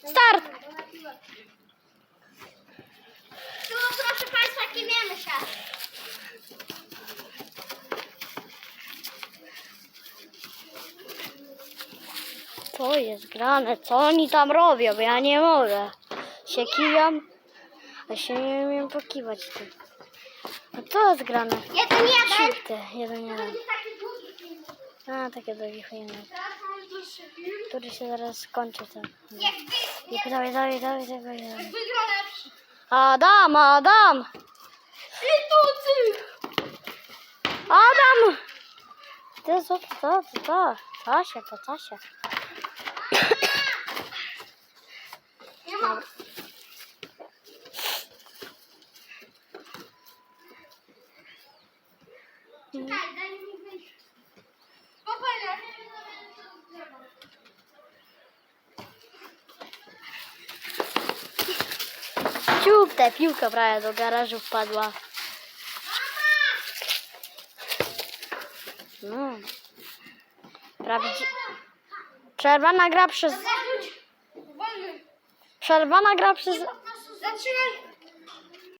Start! Tu proszę Państwa, kimiemy się. Co jest grane? Co oni tam robią? Ja nie mogę. Się kijam, a się nie umiem pokiwać tym. A co jest grane? Jeden, jeden. Shifty, jeden, jeden. A, takie drogi chujemy. Który się zaraz skończy ten. Jak dawaj, dawaj, dawaj, dawaj. wygra lepszy. Adam, Adam! I tu ty. Adam! Ty, co to, co to, co? Co się, to co się? Nie mam. Czekaj, daj Ciup, ta piłka prawie do garażu wpadła. No. Prawie... Przerwana gra przez... Przerwana gra przez... Zatrzymaj.